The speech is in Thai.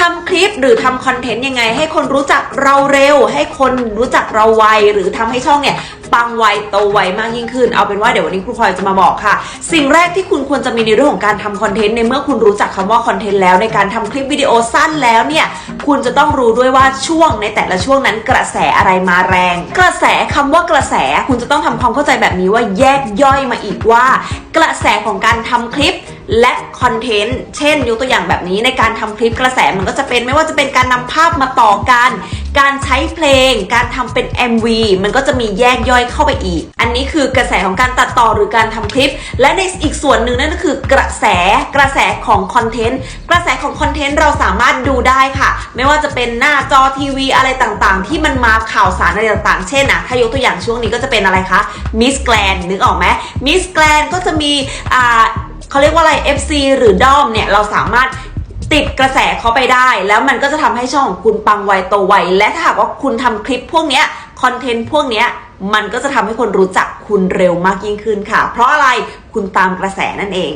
ทำคลิปหรือทำคอนเทนต์ยังไง ให้คนรู้จักเราเร็ว ให้คนรู้จักเราไวหรือทำให้ช่องเนี่ยปังไวโตไวมากยิ่งขึ้น เอาเป็นว่าเดี๋ยววันนี้ครูพลอยจะมาบอกค่ะ สิ่งแรกที่คุณควรจะมีในเรื่องของการทำคอนเทนต์ในเมื่อคุณรู้จักคำว่าคอนเทนต์แล้วในการทำคลิปวิดีโอสั้นแล้วเนี่ย คุณจะต้องรู้ด้วยว่าช่วงในแต่ละช่วงนั้นกระแสอะไรมาแรง กระแสคำว่ากระแสคุณจะต้องทำความเข้าใจแบบนี้ว่าแยกย่อยมาอีกว่า กระแสของการทำคลิปและคอนเทนต์ เช่นยกตัวอย่างแบบนี้ในการทำคลิปกระแสมันก็จะเป็นไม่ว่าจะเป็นการนำภาพมาต่อกัน การใช้เพลง การทำเป็น MV มันก็จะมีแยกย่อยเข้าไปอีก อันนี้คือกระแสของการตัดต่อหรือการทำคลิป และในอีกส่วนหนึ่งนั่นก็คือกระแสกระแสของคอนเทนต์กระแสของคอนเทนต์เราสามารถดูได้ค่ะ ไม่ว่าจะเป็นหน้าจอทีวีอะไรต่างๆ ที่มันมาข่าวสารอะไรต่างๆ เช่นนะถ้ายกตัวอย่างช่วงนี้ก็จะเป็นอะไรคะมิสแกรนนึกออกไหมมิสแกรนก็จะมีอ่าเขาเรียกว่าอะไร FC หรือดอมเนี่ยเราสามารถ ติดกระแสเขาไปได้ แล้วมันก็จะทำให้ช่องของคุณปังไวโตไวและถ้าหากว่าคุณทำคลิปพวกเนี้ยคอนเทนต์พวกเนี้ยมันก็จะทำให้คนรู้จักคุณเร็วมากยิ่งขึ้นค่ะ เพราะอะไรคุณตามกระแสนั่นเอง